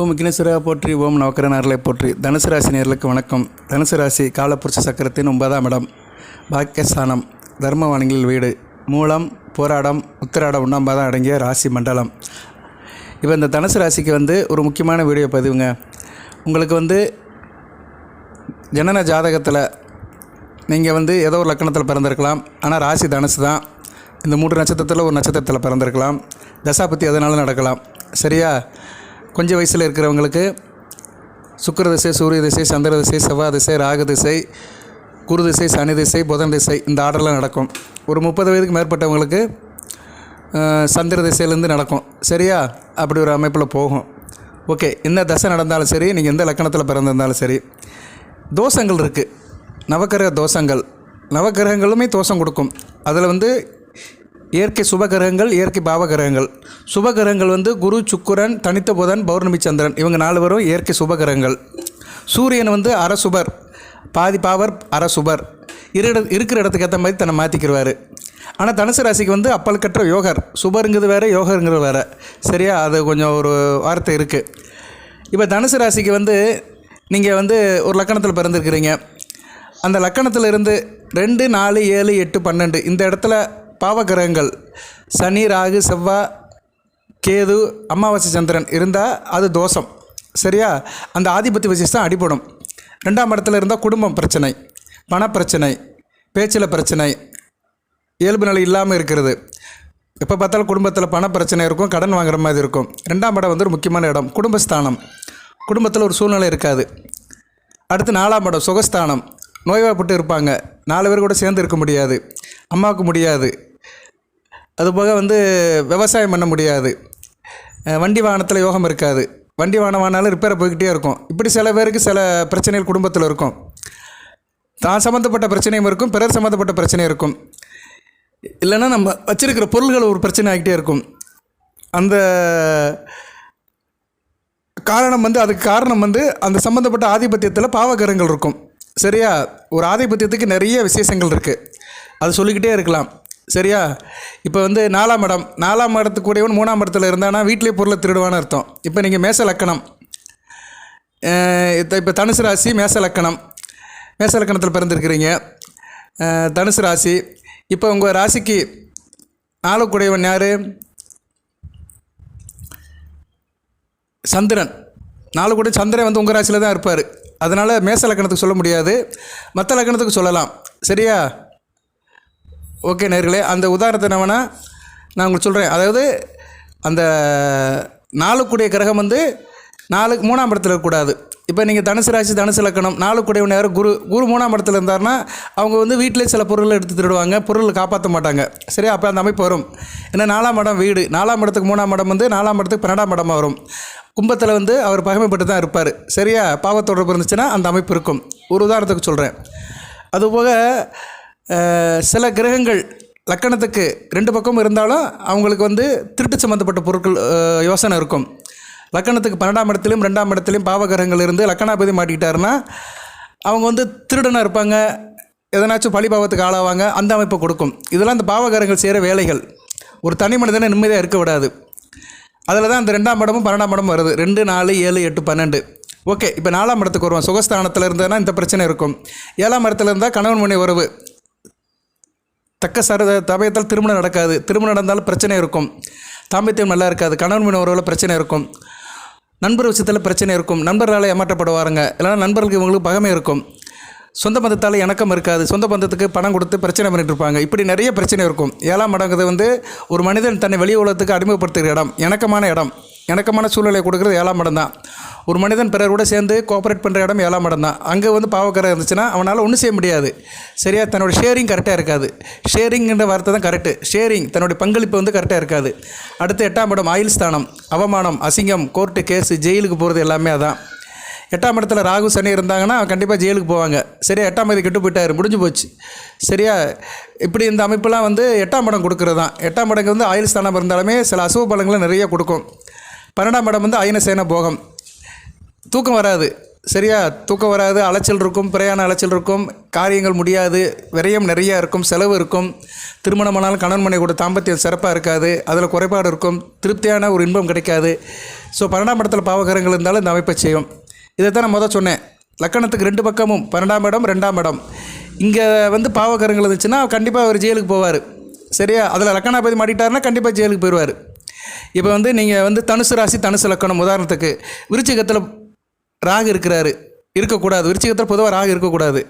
ஓம் கிணேஸ்வரா போற்றி ஓம் நவக்கரனார்களை போற்றி. தனுசு ராசி நேர்களுக்கு வணக்கம். தனுசு ராசி காலப்புருஷ சக்கரத்தின் ஒன்பதாம் இடம். பாக்கியஸ்தானம் தர்மவாணிகளில் வீடு. மூலம் போராடம் உத்திராடம் ஒன்றாம் அடங்கிய ராசி மண்டலம். இப்போ இந்த தனுசு ராசிக்கு வந்து ஒரு முக்கியமான வீடியோ பதிவுங்க. உங்களுக்கு வந்து ஜனன ஜாதகத்தில் நீங்கள் வந்து ஏதோ ஒரு லக்கணத்தில் பிறந்திருக்கலாம். ஆனால் ராசி தனுசு தான். இந்த மூன்று நட்சத்திரத்தில் ஒரு நட்சத்திரத்தில் பிறந்திருக்கலாம். தசாபத்தி எதனாலும் நடக்கலாம். சரியா? கொஞ்சம் வயசில் இருக்கிறவங்களுக்கு சுக்கிர திசை சூரிய திசை சந்திர திசை செவ்வாய் திசை ராகு திசை குரு திசை சனி திசை புதன் திசை இந்த ஆர்டரில் நடக்கும். ஒரு முப்பது வயதுக்கு மேற்பட்டவங்களுக்கு சந்திர திசையிலேருந்து நடக்கும். சரியா? அப்படி ஒரு அமைப்பில் போகும். ஓகே என்ன தசை நடந்தாலும் சரி நீங்கள் எந்த லக்கணத்தில் பிறந்திருந்தாலும் சரி தோஷங்கள் இருக்குது நவக்கிரக தோஷங்கள். நவக்கிரகங்களுமே தோஷம் கொடுக்கும். அதில் வந்து இயற்கை சுபகிரகங்கள் இயற்கை பாவகிரகங்கள். சுபகிரகங்கள் வந்து குரு சுக்குரன் தனித்த புதன் பௌர்ணமி சந்திரன். இவங்க நாலு பேரும் இயற்கை சுபகிரகங்கள். சூரியன் வந்து அரசுபர் பாதி பாவர் அரசுபர். இரு இருக்கிற இடத்துக்கு ஏற்ற மாதிரி தன்னை மாற்றிக்கிடுவார் ஆனால் தனுசு ராசிக்கு வந்து அப்பல் கற்ற யோகர். சுபருங்கிறது வேறு யோகருங்கிறது வேறு. சரியா? அது கொஞ்சம் ஒரு வார்த்தை இருக்குது இப்போ தனுசு ராசிக்கு வந்து நீங்கள் வந்து ஒரு லக்கணத்தில் பிறந்திருக்கிறீங்க. அந்த லக்கணத்தில் இருந்து ரெண்டு நாலு ஏழு எட்டு பன்னெண்டு இந்த இடத்துல பாவகிரகங்கள் சனி ராகு செவ்வாய் கேது அமாவாசை சந்திரன் இருந்தால் அது தோஷம். சரியா? அந்த ஆதிபத்திய விசேஷம் அடிபடும். ரெண்டாம் இடத்துல இருந்தால் குடும்பம் பிரச்சனை பணப்பிரச்சனை பேச்சில் பிரச்சனை இயல்பு நிலை இல்லாமல் இருக்கிறது. எப்போ பார்த்தாலும் குடும்பத்தில் பண பிரச்சனை இருக்கும் கடன் வாங்குற மாதிரி இருக்கும். ரெண்டாம் இடம் வந்து ஒரு முக்கியமான இடம் குடும்பஸ்தானம். குடும்பத்தில் ஒரு சூழ்நிலை இருக்காது. அடுத்து நாலாம் இடம் சுகஸ்தானம். நோய்வாய்ப்பட்டு இருப்பாங்க. நாலு பேர் கூட சேர்ந்து இருக்க முடியாது. அம்மாவுக்கு முடியாது. அதுபோக வந்து விவசாயம் பண்ண முடியாது. வண்டி வாகனத்தில் யோகம் இருக்காது. வண்டி வாகனமானாலும் வாங்கினாலும் ரிப்பேரை போய்கிட்டே இருக்கும். இப்படி சில பேருக்கு சில பிரச்சனைகள் குடும்பத்தில் இருக்கும். தான் சம்மந்தப்பட்ட பிரச்சனையும் இருக்கும் பிறர் சம்மந்தப்பட்ட பிரச்சனையும் இருக்கும். இல்லைன்னா நம்ம வச்சிருக்கிற பொருள்கள் ஒரு பிரச்சனை ஆகிட்டே இருக்கும். அந்த காரணம் வந்து அதுக்கு காரணம் வந்து அந்த சம்மந்தப்பட்ட ஆதிபத்தியத்தில் பாவகரங்கள் இருக்கும். சரியா? ஒரு ஆதிபத்தியத்துக்கு நிறைய விசேஷங்கள் இருக்குது அது சொல்லிக்கிட்டே இருக்கலாம். சரியா? இப்போ வந்து நாலாம் இடம். நாலாம் மடத்துக்குடையவன் மூணாம் இடத்துல இருந்தானா வீட்டிலே பொருளை திருடுவான்னு அர்த்தம். இப்போ நீங்கள் மேச லக்கணம். இப்போ தனுசு ராசி மேச லக்கணம். மேச லக்கணத்தில் பிறந்திருக்கிறீங்க. தனுசு ராசி. இப்போ உங்கள் ராசிக்கு ஆளக்கூடியவன் யார்? சந்திரன். நாலு கூட சந்திரன் வந்து உங்கள் ராசியில் தான் இருப்பார். அதனால் மேச லக்கணத்துக்கு சொல்ல முடியாது. மற்ற லக்கணத்துக்கு சொல்லலாம். சரியா? ஓகே நேர்களே அந்த உதாரணத்தை நான் வேணால் நான் உங்களுக்கு சொல்கிறேன் அதாவது அந்த நாலுக்குடைய கிரகம் வந்து நாலு மூணாம் இடத்துல இருக்கக்கூடாது. இப்போ நீங்கள் தனுசு ராசி தனுசு லக்கணம் நாலுக்குடையவன் யார் குரு குரு மூணாம் இடத்துல இருந்தாருன்னா அவங்க வந்து வீட்டிலே சில பொருள்களை எடுத்து திருடுவாங்க. பொருளை காப்பாற்ற மாட்டாங்க. சரியா அப்போ அந்த அமைப்பு வரும். ஏன்னா நாலாம் இடம் வீடு. நாலாம் இடத்துக்கு மூணாம் இடம் வந்து நாலாம் இடத்துக்கு பன்னெண்டாம் இடமாக வரும். கும்பத்தில் வந்து அவர் பகைமைப்பட்டு தான் இருப்பார். சரியா? பாவத்தொடர்பு இருந்துச்சுன்னா அந்த அமைப்பு இருக்கும். ஒரு உதாரணத்துக்கு சொல்கிறேன் அதுபோக சில கிரகங்கள் லக்கணத்துக்கு ரெண்டு பக்கமும் இருந்தாலும் அவங்களுக்கு வந்து திருட்டு சம்மந்தப்பட்ட பொருட்கள் யோசனை இருக்கும். லக்கணத்துக்கு பன்னெண்டாம் இடத்துலையும் ரெண்டாம் இடத்துலையும் பாவகிரகங்கள் இருந்து லக்கணாபதி மாட்டிக்கிட்டாருன்னா அவங்க வந்து திருடனாக இருப்பாங்க. எதனாச்சும் பழிபாவத்துக்கு ஆளாவாங்க. அந்த அமைப்பை கொடுக்கும். இதெல்லாம் அந்த பாவகாரங்கள் செய்கிற வேலைகள். ஒரு தனி மனிதனை நிம்மதியாக இருக்க விடாது. அதில் தான் அந்த ரெண்டாம் இடமும் பன்னெண்டாம் இடமும் வருது. ரெண்டு நாலு ஏழு எட்டு பன்னெண்டு. ஓகே இப்போ நாலாம் இடத்துக்கு வருவோம். சுகஸ்தானத்தில் இருந்ததுன்னா இந்த பிரச்சனை இருக்கும். ஏழாம் இடத்துல இருந்தால் கணவன் மனை உறவு. தக்க சர தபயத்தால் திருமணம் நடக்காது. திருமணம் நடந்தாலும் பிரச்சனை இருக்கும். தாம்பத்தியம் நல்லா இருக்காது. கணவன் மனை உறவில் பிரச்சனை இருக்கும். நண்பர் விஷயத்தில் பிரச்சனை இருக்கும். நண்பர்களால் ஏமாற்றப்படுவாருங்க. இல்லைனா நண்பர்களுக்கு இவங்களுக்கு பகமை இருக்கும். சொந்த பந்தத்தால் இணக்கம் இருக்காது. சொந்த பந்தத்துக்கு பணம் கொடுத்து பிரச்சனை பண்ணிட்டு இருப்பாங்க. இப்படி நிறைய பிரச்சனை இருக்கும். ஏழாம் இடங்கிறது வந்து ஒரு மனிதன் தன்னை வெளி உலகத்துக்கு அடிமைப்படுத்துகிற இடம். இணக்கமான இடம். இணக்கமான சூழ்நிலை கொடுக்குறது ஏழாம் இடம் தான். ஒரு மனிதன் பிறர் கூட சேர்ந்து கோஆப்ரேட் பண்ணுற இடம் ஏழாம் இடம் தான். அங்கே வந்து பாவக்கரை இருந்துச்சுன்னா அவனால் ஒன்றும் செய்ய முடியாது. சரியா? தன்னோட ஷேரிங் கரெக்டாக இருக்காது. ஷேரிங்ன்ற வார்த்தை தான் கரெக்டு ஷேரிங் தன்னுடைய பங்களிப்பு வந்து கரெக்டாக இருக்காது. அடுத்து எட்டாம் இடம் ஆயுள் ஸ்தானம் அவமானம் அசிங்கம் கோர்ட்டு கேஸு ஜெயிலுக்கு போகிறது எல்லாமே அதான். எட்டாம் இடத்துல ராகு சனி இருந்தாங்கன்னா கண்டிப்பாக ஜெயிலுக்கு போவாங்க. சரியா? எட்டாம் தேதி கெட்டு போயிட்டாரு முடிஞ்சு போச்சு. சரியா? இப்படி இந்த அமைப்பெல்லாம் வந்து எட்டாம் இடம் கொடுக்குறது தான். எட்டாம் இடங்கு வந்து ஆயுள் ஸ்தானம் இருந்தாலுமே சில அசுவ பலங்களை நிறைய கொடுக்கும். பன்னெண்டாம் இடம் வந்து அயன சேன போகம். தூக்கம் வராது. சரியா? தூக்கம் வராது அலைச்சல் இருக்கும் பிரயாண அலைச்சல் இருக்கும் காரியங்கள் முடியாது விரயம் நிறையா இருக்கும் செலவு இருக்கும். திருமணமானாலும் கணவன் மனை கூட தாம்பத்தியம் சிறப்பாக இருக்காது அதில் குறைபாடு இருக்கும் திருப்தியான ஒரு இன்பம் கிடைக்காது. ஸோ பன்னெண்டாம் இடத்துல பாவகரங்கள் இருந்தாலும் இந்த அமைப்பை செய்யும். இதை தான் நான் முதல் சொன்னேன். லக்கணத்துக்கு ரெண்டு பக்கமும் பன்னெண்டாம் இடம் ரெண்டாம் இடம். இங்கே வந்து பாவகரங்கள் இருந்துச்சுன்னா கண்டிப்பாக அவர் ஜெயிலுக்கு போவார். சரியா? அதில் லக்கணாபதி மாட்டிட்டாருன்னா கண்டிப்பாக ஜெயிலுக்கு போயிடுவார் இப்போ வந்து நீங்கள் வந்து தனுசு ராசி தனுசு லக்கணம் உதாரணத்துக்கு. விருச்சிகத்தில் ராகு இருக்கிறாரு இருக்கக்கூடாது. விருச்சிகத்தில் பொதுவாக ராகு இருக்கக்கூடாது.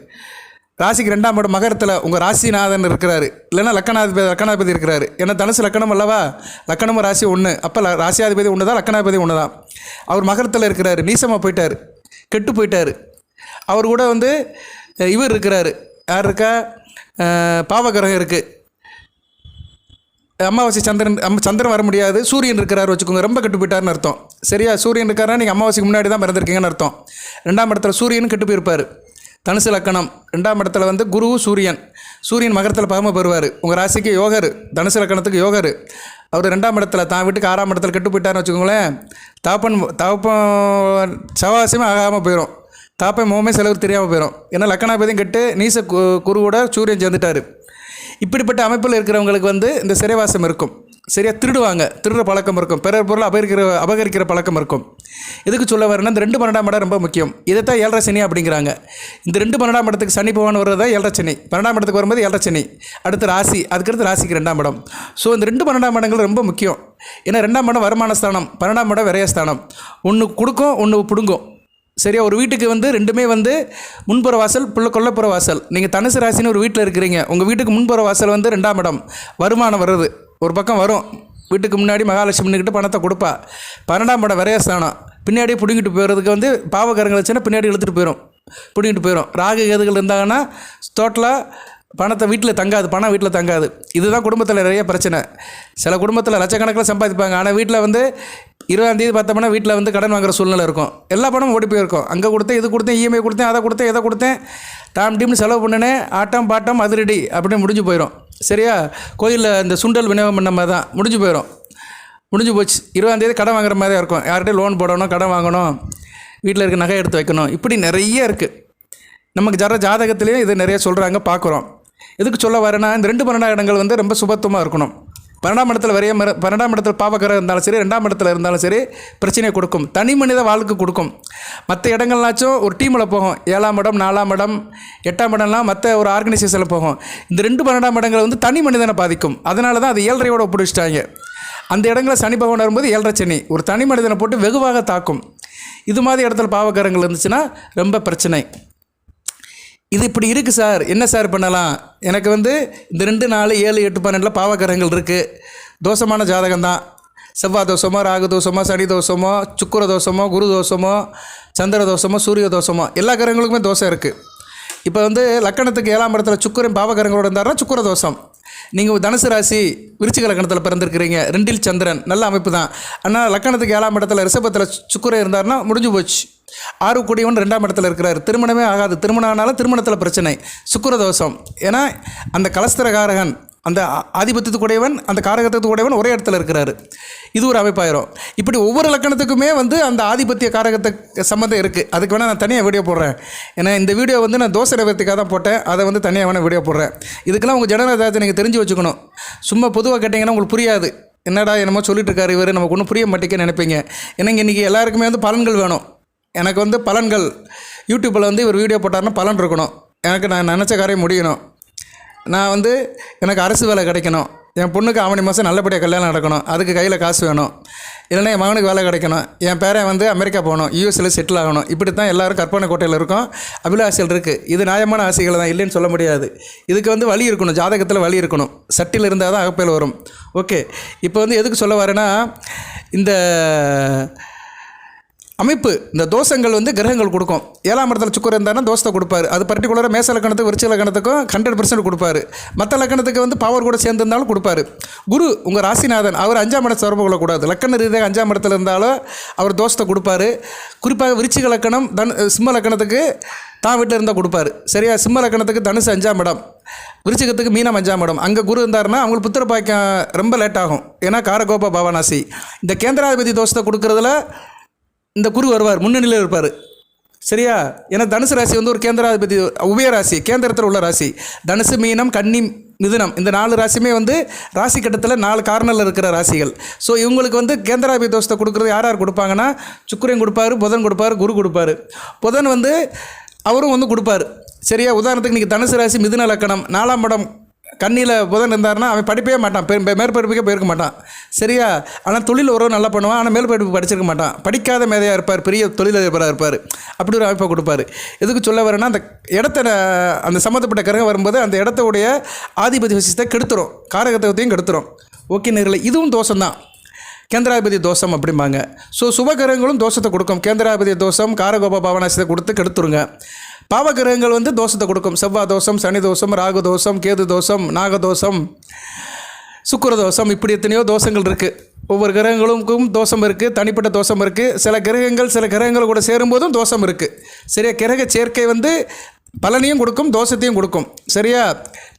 ராசிக்கு ரெண்டாம் இடம் மகரத்தில் உங்கள் ராசிநாதன் இருக்கிறாரு. இல்லைன்னா லக்கணாதிபதி லக்கணாதிபதி இருக்கிறாரு. ஏன்னா தனுசு லக்கணம் அல்லவா? லக்கணமும் ராசி ஒன்று அப்போ ராசியாதிபதி ஒன்று தான் லக்கணாதிபதி ஒன்று தான் அவர் மகரத்தில் இருக்கிறாரு நீசமாக போயிட்டார் கெட்டு போயிட்டார். அவர் கூட வந்து இவர் இருக்கிறாரு. யார் இருக்கா? பாவகிரகம் இருக்குது அமாவாசை சந்திரன் அம்ம சந்திரன் வர முடியாது. சூரியன் இருக்கிறார் வச்சுக்கோங்க. ரொம்ப கெட்டு போயிட்டாருன்னு அர்த்தம். சரியா? சூரியன் இருக்காரா நீங்கள் அமாவாசைக்கு முன்னாடி தான் பிறந்திருக்கீங்கன்னு அர்த்தம். ரெண்டாம் இடத்துல சூரியன் கெட்டு போயிருப்பார். தனுசு லக்கணம். ரெண்டாம் இடத்துல வந்து குரு சூரியன். சூரியன் மகரத்தில் பகம பெறுவார் உங்கள் ராசிக்கு யோகர். தனுசு லக்கணத்துக்கு யோகர். அவர் ரெண்டாம் இடத்துல தான் வீட்டுக்கு ஆறாம் இடத்துல கெட்டு போயிட்டார்னு வச்சுக்கோங்களேன் தாப்பன் தாப்பன் சவாசியமே ஆகாமல் போயிடும் தாப்பன் முகமே செலவு தெரியாமல் போயிடும் ஏன்னா லக்கணாபதியும் கெட்டு நீச கு- குருவோட சூரியன் சேர்ந்துட்டார். இப்படிப்பட்ட அமைப்பில் இருக்கிறவங்களுக்கு வந்து இந்த சிறைவாசம் இருக்கும். சரியாக திருடுவாங்க. திருடுற பழக்கம் இருக்கும். பிறர் பொருள் அபகரிக்கிற அபகரிக்கிற பழக்கம் இருக்கும். எதுக்கு சொல்ல வரேன்னா இந்த ரெண்டு பன்னெண்டாம் இடம் ரொம்ப முக்கியம். இதைத்தான் ஏழரை சனி அப்படிங்கிறாங்க. இந்த ரெண்டு பன்னெண்டாம் இடத்துக்கு சனி பகவான் வர்றதா ஏழரை சனி. பன்னெண்டாம் இடத்துக்கு வரும்போது ஏழரை சனி. அடுத்து ராசி. அதுக்கடுத்து ராசிக்கு ரெண்டாம் இடம். ஸோ இந்த ரெண்டு பன்னெண்டாம் இடங்கள் ரொம்ப முக்கியம். ஏன்னா ரெண்டாம் இடம் வருமான ஸ்தானம் பன்னெண்டாம் இடம் விரயஸ்தானம். ஒன்று கொடுக்கும் ஒன்று பிடுங்கும். சரியா ஒரு வீட்டுக்கு வந்து ரெண்டுமே வந்து முன்புற வாசல் புள்ள கொல்லப்புற வாசல். நீங்கள் தனுசு ராசின்னு ஒரு வீட்டில் இருக்கிறீங்க. உங்கள் வீட்டுக்கு முன்புற வாசல் வந்து ரெண்டாம் இடம். வருமானம் வருது. ஒரு பக்கம் வரும். வீட்டுக்கு முன்னாடி மகாலட்சுமி பணத்தை கொடுப்பா. பன்னெண்டாம் இடம் விரயஸ்தானம் பின்னாடியே பிடுங்கிட்டு போகிறதுக்கு வந்து பாவகரங்கள் வச்சுன்னா பின்னாடி இழுத்துட்டு போயிடும் பிடுங்கிட்டு போயிடும் ராகு கேதுகள் இருந்தாங்கன்னா டோட்டலாக பணத்தை வீட்டில் தங்காது பணம் வீட்டில் தங்காது. இதுதான் குடும்பத்தில் நிறைய பிரச்சனை. சில குடும்பத்தில் லட்சக்கணக்கில் சம்பாதிப்பாங்க. ஆனால் வீட்டில் வந்து இருபதாம் தேதி பார்த்தோம்னா வீட்டில் வந்து கடன் வாங்குற சூழ்நிலை இருக்கும். எல்லா பணமும் ஓடி போயிருக்கும். அங்கே கொடுத்தேன் இது கொடுத்தேன் இஎம்ஐ கொடுத்தேன் அதை கொடுத்தேன் இதை கொடுத்தேன். டாம் டீம்னு செலவு பண்ணினேன் ஆட்டம் பாட்டம் அதிரடி அப்படின்னு முடிஞ்சு போயிடும் சரியா? கோயிலில் இந்த சுண்டல் விநியோகம் பண்ண மாதிரி தான் முடிஞ்சு போயிடும் முடிஞ்சு போச்சு. இருபதாம் தேதி கடன் வாங்குற மாதிரி தான் இருக்கும். யார்கிட்டயும் லோன் போடணும் கடன் வாங்கணும். வீட்டில் இருக்க நகை எடுத்து வைக்கணும். இப்படி நிறைய இருக்குது நமக்கு ஜர ஜாதகத்துலேயும் இது நிறைய சொல்கிறாங்க பார்க்குறோம். எதுக்கு சொல்ல வரேன்னா இந்த ரெண்டு பன்னெண்டாம் இடங்கள் வந்து ரொம்ப சுபத்துவமாக இருக்கணும். பன்னெண்டாம் இடத்துல வரைய மர பன்னெண்டாம் இடத்துல பாவக்கரை இருந்தாலும் சரி ரெண்டாம் இடத்துல இருந்தாலும் சரி பிரச்சனையை கொடுக்கும். தனி மனித வாழ்க்கை கொடுக்கும். மற்ற இடங்கள்னாச்சும் ஒரு டீமில் போகும். ஏழாம் இடம் நாலாம் இடம் எட்டாம் இடம்லாம் மற்ற ஒரு ஆர்கனைசேஷனில் போகும். இந்த ரெண்டு பன்னெண்டாம் இடங்கள் வந்து தனி மனிதனை பாதிக்கும். அதனால தான் அது ஏழரையோட ஒப்பிடிச்சிட்டாங்க. அந்த இடங்களில் சனி பகவான் வரும்போது ஏழரை சனி. ஒரு தனி மனிதனை போட்டு வெகுவாக தாக்கும். இது மாதிரி இடத்துல பாவக்கரங்கள் இருந்துச்சுன்னா ரொம்ப பிரச்சனை. இது இப்படி இருக்குது சார். என்ன சார் பண்ணலாம்? எனக்கு வந்து இந்த ரெண்டு நாலு ஏழு எட்டு பன்னெண்டில் பாவகரங்கள் இருக்குது தோஷமான ஜாதகம் தான் செவ்வாய் தோஷமோ ராகு தோஷமோ சனி தோஷமோ சுக்கர தோஷமோ குரு தோஷமோ சந்திர தோஷமோ சூரிய தோஷமோ எல்லா கிரகங்களுக்குமே தோஷம் இருக்குது இப்போ வந்து லக்கணத்துக்கு ஏழாம் இடத்துல சுக்கரன் பாவகரங்களோட இருந்தாருன்னா சுக்கர தோஷம். நீங்கள் தனுசு ராசி விருச்சிக லக்கணத்தில் பிறந்திருக்கிறீங்க. ரெண்டில் சந்திரன் நல்ல அமைப்பு தான். ஆனால் லக்கணத்துக்கு ஏழாம் இடத்துல ரிஷபத்தில் சுக்கிரன் இருந்தார்னா முடிஞ்சு போச்சு. ஆறு கூடியவன் ரெண்டாம் இடத்துல இருக்கிறார். திருமணமே ஆகாது. திருமணம் ஆனாலும் திருமணத்தில் பிரச்சனை. சுக்கிர தோஷம். ஏன்னா அந்த கலஸ்திரகாரகன் அந்த ஆ- ஆதிபத்தியத்துக்குடையவன் அந்த காரகத்துக்குடையவன் ஒரே இடத்துல இருக்கிறாரு. இது ஒரு அமைப்பாயிரும். இப்படி ஒவ்வொரு லக்கணத்துக்குமே வந்து அந்த ஆதிபத்திய காரகத்துக்கு சம்மந்தம் இருக்குது அதுக்கு வேணால் நான் தனியாக வீடியோ போடுறேன். ஏன்னா இந்த வீடியோ வந்து நான் தோசை நிவர்த்திக்காக தான் போட்டேன். அதை வந்து தனியாக வேணால் வீடியோ போடுறேன். இதுக்கெல்லாம் உங்கள் ஜனநாயகத்தை நீங்கள் தெரிஞ்சு வச்சுக்கணும். சும்மா பொதுவாக கேட்டிங்கன்னா உங்களுக்கு புரியாது. என்னடா என்னமோ சொல்லிட்டு இருக்காரு இவர். நமக்கு ஒன்றும் புரிய மாட்டேங்கன்னு நினைப்பீங்க. ஏன்னா இன்றைக்கி எல்லாருக்குமே வந்து பலன்கள் வேணும். எனக்கு வந்து பலன்கள். யூடியூப்பில் வந்து இவர் வீடியோ போட்டாருன்னா பலன் இருக்கணும். எனக்கு நான் நினச்ச காரியம் முடியணும். நான் வந்து எனக்கு அரசு வேலை கிடைக்கணும். என் பொண்ணுக்கு ஆவணி மாதம் நல்லபடியாக கல்யாணம் நடக்கணும். அதுக்கு கையில் காசு வேணும். இல்லைன்னா என் மகனுக்கு வேலை கிடைக்கணும். என் பேரன் வந்து அமெரிக்கா போகணும். யூஎஸில் செட்டில் ஆகணும். இப்படி தான் எல்லாரும் கற்பனை கோட்டையில் இருக்கும். அபிலாஷைகள் இருக்குது இது நியாயமான ஆசைகள் தான். இல்லைன்னு சொல்ல முடியாது. இதுக்கு வந்து வழி இருக்கணும். ஜாதகத்தில் வழி இருக்கணும். சட்டில் இருந்தால் தான் அகப்பையில் வரும். ஓகே இப்போ வந்து எதுக்கு சொல்ல வரேன்னா இந்த அமைப்பு இந்த தோஷங்கள் வந்து கிரகங்கள் கொடுக்கும். ஏழாம் இடத்துல சுக்கர் இருந்தாருன்னா தோஷத்தை கொடுப்பாரு. அது பர்டிகுலராக மேச லக்கணத்துக்கு விருச்ச லக்கணத்துக்கும் ஹண்ட்ரட் பர்சன்ட் கொடுப்பாரு. மற்ற லக்கணத்துக்கு வந்து பவர் கூட சேர்ந்துருந்தாலும் கொடுப்பாரு. குரு உங்கள் ராசிநாதன் அவர் அஞ்சாம் இடத்தை தொடர்பு கொள்ளக்கூடாது. லக்கண ரீதியாக அஞ்சாம் இடத்துல இருந்தாலும் அவர் தோஷத்தை கொடுப்பாரு. குறிப்பாக விருச்சிக லக்கணம் தன் சிம்ம லக்கணத்துக்கு தான் வீட்டில் இருந்தால் கொடுப்பாரு. சரியா? சிம்ம லக்கணத்துக்கு தனுசு அஞ்சாம் இடம். விருச்சிகத்துக்கு மீனம் அஞ்சாம் இடம். அங்கே குரு இருந்தாருன்னா அவங்களுக்கு புத்திர பாக்கியம் ரொம்ப லேட் ஆகும். ஏன்னா காரகோப பவானாசி இந்த கேந்திராதிபதி தோஷத்தை கொடுக்குறதுல இந்த குரு வருவார் முன்னணியில் இருப்பார். சரியா? ஏன்னா தனுசு ராசி வந்து ஒரு கேந்திராதிபதி உபய ராசி கேந்திரத்தில் உள்ள ராசி. தனுசு மீனம் கன்னி மிதுனம். இந்த நாலு ராசியுமே வந்து ராசி கட்டத்தில் நாலு கார்னரில் இருக்கிற ராசிகள். ஸோ இவங்களுக்கு வந்து கேந்திராபி தோஷத்தை கொடுக்குறது யார் யார் கொடுப்பாங்கன்னா சுக்கரன் கொடுப்பாரு புதன் கொடுப்பாரு குரு கொடுப்பாரு. புதன் வந்து அவரும் வந்து கொடுப்பாரு. சரியா? உதாரணத்துக்கு நீங்கள் தனுசு ராசி மிதுன லக்கணம் நாலாம் படம் கண்ணியில் புதன் இருந்தாருன்னா அவன் படிப்பே மாட்டான். பெ மேற்படிப்புக்கே போயிருக்க மாட்டான். சரியா? ஆனால் தொழில் உறவு நல்லா பண்ணுவான். ஆனால் மேற்படிப்பு படிச்சிருக்க மாட்டான். படிக்காத மேதையாக இருப்பார். பெரிய தொழிலதிபராக இருப்பார். அப்படி ஒரு அமைப்பை கொடுப்பார். எதுக்கு சொல்ல வரேன்னா அந்த இடத்த அந்த சம்மந்தப்பட்ட கிரகம் வரும்போது அந்த இடத்துடைய ஆதிபதி விசேஷத்தை கெடுத்துரும். காரகத்தையும் கெடுத்துரும். ஓகே நேரில் இதுவும் தோஷம்தான். கேந்திராதிபதி தோஷம் அப்படிம்பாங்க. ஸோ சுபகரங்களும் தோஷத்தை கொடுக்கும். கேந்திராபதி தோஷம் காரகோப பாவனாசத்தை கொடுத்து கெடுத்துருங்க. பாவகிரகங்கள் வந்து தோஷத்தை கொடுக்கும். செவ்வாய் தோஷம் சனி தோஷம் ராகு தோஷம் கேது தோஷம் நாகதோஷம் சுக்கிர தோஷம் இப்படி எத்தனையோ தோஷங்கள் இருக்குது ஒவ்வொரு கிரகங்களுக்கும் தோஷம் இருக்குது தனிப்பட்ட தோஷம் இருக்குது சில கிரகங்கள் சில கிரகங்கள் கூட சேரும்போதும் தோஷம் இருக்குது சரியா? கிரக சேர்க்கை வந்து பலனையும் கொடுக்கும் தோஷத்தையும் கொடுக்கும். சரியா?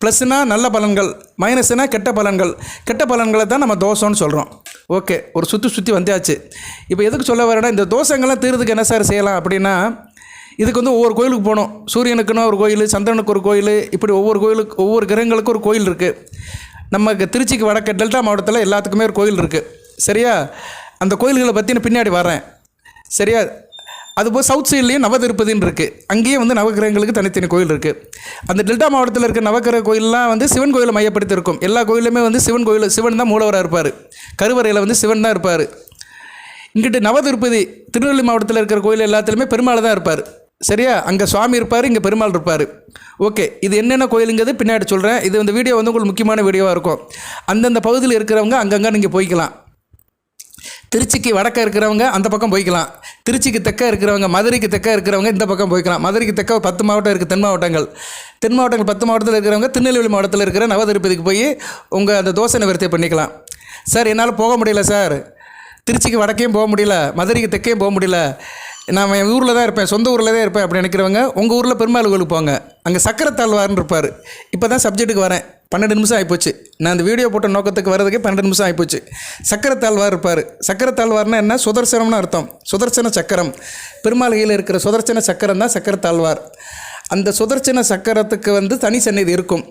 ப்ளஸ்னா நல்ல பலன்கள் மைனஸ்னா கெட்ட பலன்கள். கெட்ட பலன்களை தான் நம்ம தோஷம்னு சொல்கிறோம் ஓகே. ஒரு சுற்றி சுற்றி வந்தாச்சு. இப்போ எதுக்கு சொல்ல வரேன்னா இந்த தோஷங்கள்லாம் தீர்றதுக்கு என்ன சார் செய்யலாம் அப்படின்னா இதுக்கு வந்து ஒவ்வொரு கோயிலுக்கு போகணும். சூரியனுக்குன்னு ஒரு கோயில் சந்திரனுக்கு ஒரு கோயில் இப்படி ஒவ்வொரு கோயிலுக்கு ஒவ்வொரு கிரகங்களுக்கும் ஒரு கோயில் இருக்குது நம்ம திருச்சிக்கு வடக்க டெல்டா மாவட்டத்தில் எல்லாத்துக்குமே ஒரு கோயில் இருக்குது சரியா? அந்த கோயில்களை பற்றி நான் பின்னாடி வரேன் சரியா? அதுபோல் சவுத் சைட்லேயும் நவதிருப்பதின்னு இருக்குது அங்கேயே வந்து நவகிரகங்களுக்கு தனித்தனி கோயில் இருக்குது அந்த டெல்டா மாவட்டத்தில் இருக்க நவகிரக கோயிலெலாம் வந்து சிவன் கோயிலை மையப்படுத்தி இருக்கும் எல்லா கோயிலுமே வந்து சிவன் கோயில் சிவன் தான் மூலவராக இருப்பார். கருவறையில் வந்து சிவன் தான் இருப்பார். இங்கிட்டு நவதிருப்பதி திருநெல்வேலி மாவட்டத்தில் இருக்கிற கோயில் எல்லாத்துலேயுமே பெருமாள் தான் இருப்பார். சரியா? அங்கே சுவாமி இருப்பார் இங்கே பெருமாள் இருப்பார். ஓகே இது என்னென்ன கோயிலுங்கிறது பின்னாடி சொல்கிறேன் இது இந்த வீடியோ வந்து உங்களுக்கு முக்கியமான வீடியோவாக இருக்கும். அந்தந்த பகுதியில் இருக்கிறவங்க அங்கங்கே நீங்கள் போய்க்கலாம். திருச்சிக்கு வடக்க இருக்கிறவங்க அந்த பக்கம் போய்க்கலாம். திருச்சிக்கு தெற்க இருக்கிறவங்க மதுரைக்கு தெற்க இருக்கிறவங்க இந்த பக்கம் போய்க்கலாம். மதுரைக்கு தெற்க பத்து மாவட்டம் இருக்குது தென் மாவட்டங்கள். தென் மாவட்டங்கள் பத்து மாவட்டத்தில் இருக்கிறவங்க திருநெல்வேலி மாவட்டத்தில் இருக்கிற நவதிருப்பதிக்கு போய் உங்கள் அந்த தோசை நிவர்த்தி பண்ணிக்கலாம். சார் என்னால் போக முடியல சார். திருச்சிக்கு வடக்கையும் போக முடியல மதுரைக்கு தெற்கையும் போக முடியல. நான் என் ஊரில் தான் இருப்பேன் சொந்த ஊரில் தான் இருப்பேன் அப்படி நினைக்கிறவங்க உங்கள் ஊரில் பெருமாள் கோயிலுக்கு போங்க. அங்கே சக்கரத்தாழ்வார்னு இருப்பார். இப்போ தான் சப்ஜெக்ட்டுக்கு வரேன். பன்னெண்டு நிமிஷம் ஆகிப்போச்சு நான் அந்த வீடியோ போட்ட நோக்கத்துக்கு வரதுக்கே பன்னெண்டு நிமிஷம் ஆகிப்போச்சு சக்கரத்தாழ்வார் இருப்பார். சக்கரத்தாழ்வார்னா என்ன? சுதர்சனம்னு அர்த்தம். சுதர்சன சக்கரம். பெருமாள் கையில் இருக்கிற சுதர்சன சக்கரம் தான் சக்கரத்தாழ்வார் அந்த சுதர்சன சக்கரத்துக்கு வந்து தனி சந்நிதி இருக்கும்.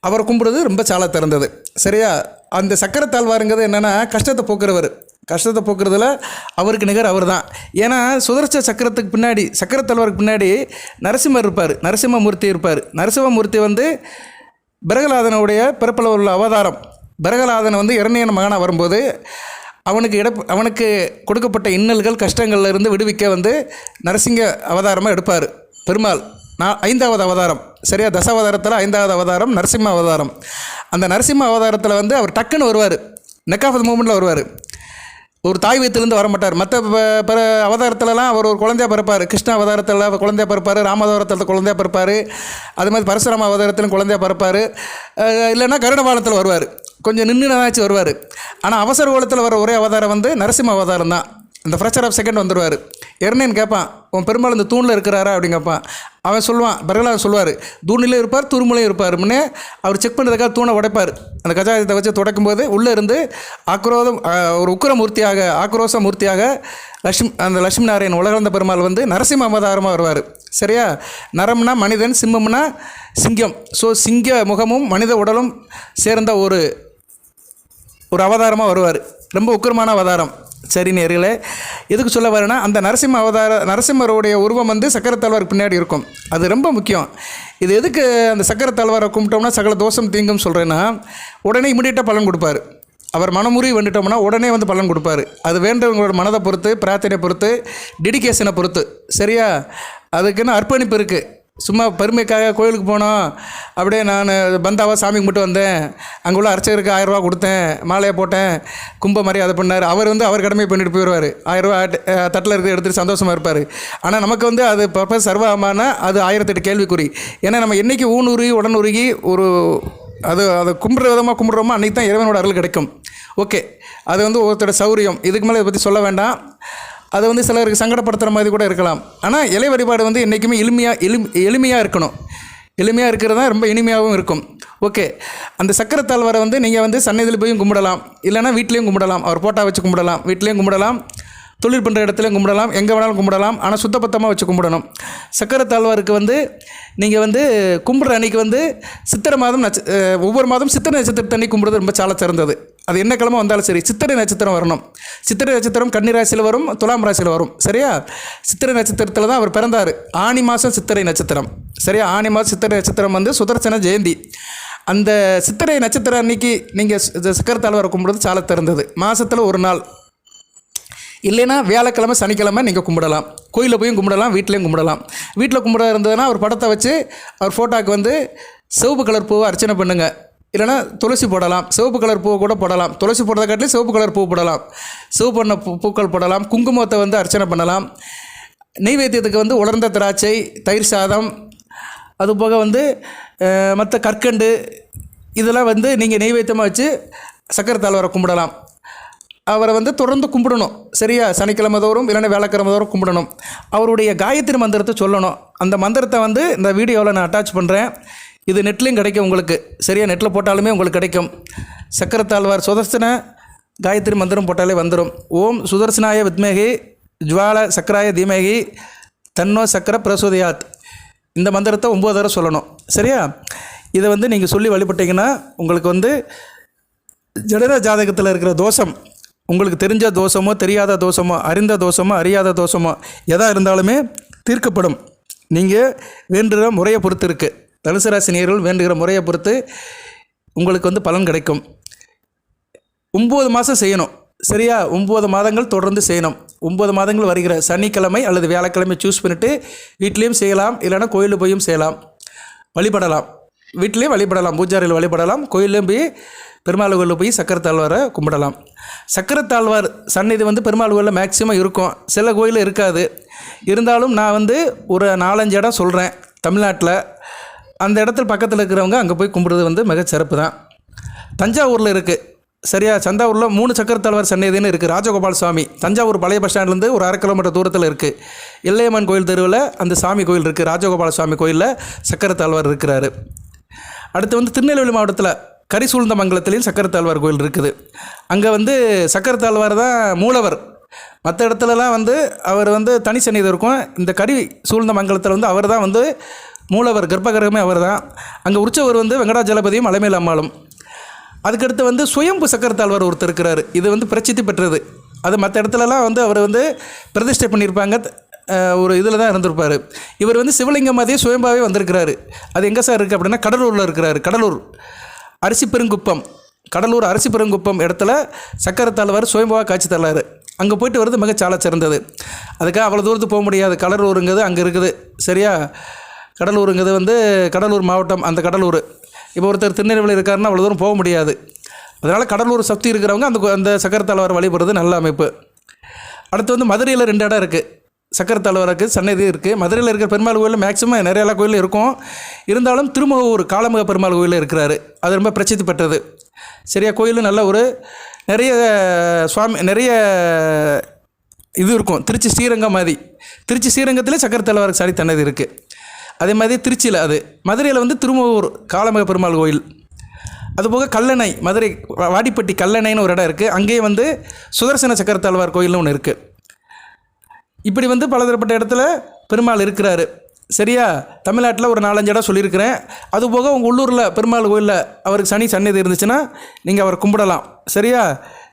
அவரை கும்பிடுறது ரொம்ப சால திறந்தது. சரியா? அந்த சக்கரத்தாழ்வாருங்கிறது என்னென்னா கஷ்டத்தை போக்குறவர். கஷ்டத்தை போக்குறதுல அவருக்கு நிகர் அவர் தான் ஏன்னா சுதர்ச சக்கரத்துக்கு பின்னாடி சக்கரத்தாழ்வாருக்கு பின்னாடி நரசிம்மர் இருப்பார். நரசிம்மமூர்த்தி இருப்பார். நரசிம்மமூர்த்தி வந்து பிரகலாதனுடைய பிறப்பில் உள்ள அவதாரம். பிரகலாதன் வந்து இரணியன் மகனாக வரும்போது அவனுக்கு இட அவனுக்கு கொடுக்கப்பட்ட இன்னல்கள் கஷ்டங்கள்ல இருந்து விடுவிக்க வந்து நரசிங்க அவதாரமாக எடுப்பார். பெருமாள் நான் ஐந்தாவது அவதாரம். சரியா? தசாவதாரத்தில் ஐந்தாவது அவதாரம் நரசிம்ம அவதாரம். அந்த நரசிம்ம அவதாரத்தில் வந்து அவர் டக்குன்னு வருவார். நெக் ஆஃப் த மூமெண்ட்டில் வருவார். ஒரு தாய் வயிற்றுலேருந்து வர மாட்டார் மற்ற பிற அவதாரத்துலலாம் அவர் ஒரு குழந்தையா பிறப்பார். கிருஷ்ண அவதாரத்தில் குழந்தையா பிறப்பார் ராம அவதாரத்தில் குழந்தையா பிறப்பார். அது மாதிரி பரசுராம அவதாரத்திலும் குழந்தையா பிறப்பார். இல்லைன்னா கருடபாலத்தில் வருவார். கொஞ்சம் நின்றுனாச்சும் வருவார். ஆனால் அவசர கோலத்தில் வர ஒரே அவதாரம் வந்து நரசிம்ம அவதாரம் தான். இந்த ஃப்ரெஷர் ஆஃப் செகண்ட் வந்துடுவார் எர்னேன்னு கேட்பான் உன் பெருமாள் இந்த தூணில் இருக்கிறாரா? அப்படின்னு கேட்பான் அவன் சொல்லுவான் பிரகலாதன் சொல்லுவார் தூணிலையும் இருப்பார் துருமலையும் இருப்பார் முன்னே அவர் செக் பண்ணுறதுக்காக தூணை உடைப்பார். அந்த கஜாயத்தை வச்சு துடைக்கும்போது உள்ளே இருந்து ஆக்ரோதம் ஒரு உக்கிர மூர்த்தியாக ஆக்ரோஷ மூர்த்தியாக லட்சுமி அந்த லட்சுமி நாராயண் உலகந்த பெருமாள் வந்து நரசிம்ம அவதாரமாக வருவார். சரியா? நரம்னா மனிதன் சிம்மம்னா சிங்கம். ஸோ சிங்க முகமும் மனித உடலும் சேர்ந்த ஒரு ஒரு அவதாரமாக வருவார். ரொம்ப உக்கிரமான அவதாரம். சரி நேர்களே எதுக்கு சொல்ல வரேன்னா அந்த நரசிம்ம அவதார நரசிம்மருடைய உருவம் வந்து சக்கரத்தாழ்வாருக்கு பின்னாடி இருக்கும். அது ரொம்ப முக்கியம். இது எதுக்கு அந்த சக்கரத்தாழ்வாரை கும்பிட்டோம்னா சகல தோஷம் தீங்கும் சொல்கிறேன்னா உடனே இமிடியேட்டாக பலன் கொடுப்பாரு. அவர் மனமுறி வந்துட்டோம்னா உடனே வந்து பலன் கொடுப்பாரு. அது வேண்டவங்களோட மனதை பொறுத்து பிரார்த்தனை பொறுத்து டெடிக்கேஷனை பொறுத்து. சரியா? அதுக்குன்னு அர்ப்பணிப்பு இருக்குது சும்மா பெருமைக்காக கோயிலுக்கு போனோம். அப்படியே நான் பந்தாவா சாமி கும்பிட்டு வந்தேன். அங்கே உள்ள அர்ச்சகருக்கு ஆயிரரூவா கொடுத்தேன். மாலையை போட்டேன். கும்ப மரியாதை பண்ணார். அவர் வந்து அவர் கடமையை பண்ணிட்டு போயிடுவார். ஆயிரரூவா தட்டில் இருக்கிறத எடுத்துகிட்டு சந்தோஷமாக இருப்பார். ஆனால் நமக்கு வந்து அது பர்பஸ் சர்வமான அது ஆயிரத்தெட்டு கேள்விக்குறி. ஏன்னா நம்ம என்றைக்கு ஊனுருகி உடனுருகி ஒரு அது அதை கும்பிட்ற விதமாக கும்பிட்றோமோ அன்றைக்கி தான் இறைவனோட அருள் கிடைக்கும். ஓகே. அது வந்து ஒருத்தரோட சௌரியம். இதுக்கு மேலே இதை பற்றி சொல்ல வேண்டாம். அதை வந்து சிலருக்கு சங்கடப்படுத்துகிற மாதிரி கூட இருக்கலாம். ஆனால் இலை வழிபாடு வந்து என்றைக்குமே எளிமையாக எளி எளிமையாக இருக்கணும். எளிமையாக இருக்கிறது தான் ரொம்ப இனிமையாகவும் இருக்கும். ஓகே. அந்த சக்கரத்தாழ்வாரை வந்து நீங்கள் வந்து சன்னதியில் போயும் கும்பிடலாம். இல்லைன்னா வீட்லேயும் கும்பிடலாம். அவர் போட்டா வச்சு கும்பிடலாம். வீட்லேயும் கும்பிடலாம். தொழில் பண்ணுற இடத்துல கும்பிடலாம். எங்கே வேணாலும் கும்பிடலாம். ஆனால் சுத்தபத்தமாக வச்சு கும்பிடணும். சக்கரை தாழ்வாருக்கு வந்து நீங்கள் வந்து கும்பிட்ற அன்னைக்கு வந்து சித்திரை மாதம் நட்ச ஒவ்வொரு மாதம் சித்திரை நட்சத்திரத்தை அன்னைக்கு கும்பிடுறது ரொம்ப சால சிறந்தது. அது என்ன கிழமை வந்தாலும் சரி சித்திரை நட்சத்திரம் வரணும். சித்திரை நட்சத்திரம் கன்னி ராசியில் வரும் துலாம் ராசியில் வரும். சரியா? சித்திரை நட்சத்திரத்தில் தான் அவர் பிறந்தார். ஆனி மாதம் சித்திரை நட்சத்திரம். சரியா? ஆனி மாதம் சித்திரை நட்சத்திரம் வந்து சுதர்சன ஜெயந்தி. அந்த சித்திரை நட்சத்திரம் அன்னைக்கு நீங்கள் சக்கரத்தாழ்வாரை கும்பிடுறது சால திறந்தது. மாதத்தில் ஒரு நாள். இல்லைன்னா வியாழக்கிழமை சனிக்கிழமை நீங்கள் கும்பிடலாம். கோயிலில் போயும் கும்பிடலாம் வீட்லேயும் கும்பிடலாம். வீட்டில் கும்பிட இருந்ததுன்னா அவர் படத்தை வச்சு அவர் ஃபோட்டோக்கு வந்து சிவப்பு கலர் பூவை அர்ச்சனை பண்ணுங்கள் இல்லைன்னா துளசி போடலாம் சிவப்பு கலர் பூவை கூட போடலாம். துளசி போடுறத காட்டிலும் சிவப்பு கலர் பூ போடலாம். சிவப்பு பண்ண பூ பூக்கள் போடலாம். குங்குமத்தை வந்து அர்ச்சனை பண்ணலாம். நெய்வேத்தியத்துக்கு வந்து உலர்ந்த திராட்சை தயிர் சாதம் அதுபோக வந்து மற்ற கற்கண்டு இதெல்லாம் வந்து நீங்கள் நெய்வேத்தியமாக வச்சு சக்கரை தாழ்வரை கும்பிடலாம். அவரை வந்து தொடர்ந்து கும்பிடணும். சரியா? சனிக்கிழமை தோறும் இல்லைன்னா வேலைக்கிழமை தோறும் கும்பிடணும். அவருடைய காயத்ரி மந்திரத்தை சொல்லணும். அந்த மந்திரத்தை வந்து இந்த வீடியோவில் நான் அட்டாச் பண்ணுறேன் இது நெட்லேயும் கிடைக்கும் உங்களுக்கு. சரியா? நெட்டில் போட்டாலுமே உங்களுக்கு கிடைக்கும். சக்கரத்தாழ்வார் சுதர்சன காயத்ரி மந்திரம் போட்டாலே வந்துடும் ஓம் சுதர்சனாய வித்மேகி ஜுவால சக்கராய தீமேகி தன்னோ சக்கர பிரசோதயாத். இந்த மந்திரத்தை ஒம்பது தடவை சொல்லணும். சரியா? இதை வந்து நீங்கள் சொல்லி வழிபட்டீங்கன்னா உங்களுக்கு வந்து ஜடர ஜாதகத்தில் இருக்கிற தோஷம் உங்களுக்கு தெரிஞ்ச தோஷமோ தெரியாத தோஷமோ அறிந்த தோஷமோ அறியாத தோஷமோ எதாக இருந்தாலுமே தீர்க்கப்படும். நீங்கள் வேண்டுகிற முறையை பொறுத்து இருக்குது தனுசு ராசி நேர்கள் வேண்டுகிற முறையை பொறுத்து உங்களுக்கு வந்து பலன் கிடைக்கும். ஒம்பது மாதம் செய்யணும். சரியா? ஒம்பது மாதங்கள் தொடர்ந்து செய்யணும். ஒம்பது மாதங்கள் வருகிற சனிக்கிழமை அல்லது வியாழக்கிழமை சூஸ் பண்ணிவிட்டு வீட்லேயும் செய்யலாம். இல்லைன்னா கோயிலில் போயும் செய்யலாம். வழிபடலாம். வீட்லேயும் வழிபடலாம். பூஜாரியில் வழிபடலாம். கோயிலையும் போய் பெருமாள் கோயிலில் போய் சக்கரத்தாழ்வாரை கும்பிடலாம். சக்கரத்தாழ்வார் சந்நிதி வந்து பெருமாள் கோயிலில் மேக்சிமம் இருக்கும். சில கோயிலில் இருக்காது. இருந்தாலும் நான் வந்து ஒரு நாலஞ்சு இடம் சொல்கிறேன் தமிழ்நாட்டில். அந்த இடத்துல பக்கத்தில் இருக்கிறவங்க அங்கே போய் கும்பிடுறது வந்து மிகச்சிறப்பு தான். தஞ்சாவூரில் இருக்குது சரியா? தஞ்சாவூரில் மூணு சக்கரத்தாழ்வார் சன்னதின்னு இருக்குது ராஜகோபால் சுவாமி தஞ்சாவூர் பழைய பஸ் ஸ்டாண்ட்லேருந்து ஒரு அரை கிலோமீட்டர் தூரத்தில் இருக்குது இல்லையம்மன் கோயில் தெருவில் அந்த சாமி கோயில் இருக்குது ராஜகோபால சுவாமி கோயிலில் சக்கரத்தாழ்வார் இருக்கிறாரு. அடுத்து வந்து திருநெல்வேலி மாவட்டத்தில் கரிசூழ்ந்தமங்கலத்துலேயும் சக்கரத்தாழ்வார் கோயில் இருக்குது. அங்கே வந்து சக்கரத்தாழ்வார் தான் மூலவர். மற்ற இடத்துலலாம் வந்து அவர் வந்து தனி சன்னிதி இருக்கும். இந்த கரி சூழ்ந்த மங்கலத்தில் வந்து அவர் தான் வந்து மூலவர் கர்ப்பகிரகமே அவர் தான். அங்கே உற்சவர் வந்து வெங்கடாஜலபதியும் அலைமேல் அம்மாளும். அதுக்கடுத்து வந்து சுயம்பு சக்கரத்தாழ்வார் ஒருத்தர் இருக்கிறார். இது வந்து பிரசித்தி பெற்றது. அது மற்ற இடத்துலலாம் வந்து அவர் வந்து பிரதிஷ்டை பண்ணியிருப்பாங்க. ஒரு இதில் தான் இருந்திருப்பார். இவர் வந்து சிவலிங்கம் மாதிரியே சுயம்பாவே வந்திருக்கிறாரு. அது எங்கே சார் இருக்குது அப்படின்னா கடலூரில் இருக்கிறாரு. கடலூர். அரிசி பெருங்குப்பம் கடலூர் அரிசி பெருங்குப்பம் இடத்துல சக்கரத்தாழ்வார் சுயம்புவா காட்சி தள்ளார் அங்கே போயிட்டு வர்றது மிக சால சிறந்தது. அதுக்காக அவ்வளோ தூரத்துக்கு போக முடியாது. கடலூருங்கிறது அங்கே இருக்குது. சரியா? கடலூருங்கிறது வந்து கடலூர் மாவட்டம் அந்த கடலூர். இப்போ ஒருத்தர் திருநெல்வேலி இருக்காருன்னா அவ்வளோ தூரம் போக முடியாது. அதனால் கடலூர் சக்தி இருக்கிறவங்க அந்த அந்த அந்த சக்கரத்தாழ்வார் வழிபடுறது நல்ல அமைப்பு. அடுத்து வந்து மதுரையில் ரெண்டு இடம் இருக்குது சக்கரத்தாழ்வாருக்கு சன்னதி இருக்குது மதுரையில் இருக்கிற பெருமாள் கோயில் மேக்ஸிமம் நிறைய எல்லா கோயிலும் இருக்கும். இருந்தாலும் திருமகூர் காலமுக பெருமாள் கோயில் இருக்கிறாரு. அது ரொம்ப பிரசித்தி பெற்றது. சரியா கோயிலும் நல்ல ஒரு நிறைய சுவாமி நிறைய இது இருக்கும். திருச்சி ஸ்ரீரங்கம் மாதிரி. திருச்சி ஸ்ரீரங்கத்திலே சக்கரத்தாழ்வாருக்கு சாடி தன்னதி இருக்குது அதே மாதிரி திருச்சியில் அது. மதுரையில் வந்து திருமூர் காலமுக பெருமாள் கோயில். அதுபோக கல்லணை மதுரை வாடிப்பட்டி கல்லணைன்னு ஒரு இடம் இருக்குது அங்கேயே வந்து சுதர்சன சக்கரத்தாழ்வார் கோயில்னு ஒன்று இருக்குது இப்படி வந்து பலதரப்பட்ட இடத்துல பெருமாள் இருக்கிறாரு. சரியா? தமிழ்நாட்டில் ஒரு நாலஞ்சு இடம் சொல்லியிருக்கிறேன். அதுபோக உங்கள் உள்ளூரில் பெருமாள் கோயிலில் அவருக்கு சனி சன்னதி இருந்துச்சுன்னா நீங்கள் அவரை கும்பிடலாம். சரியா?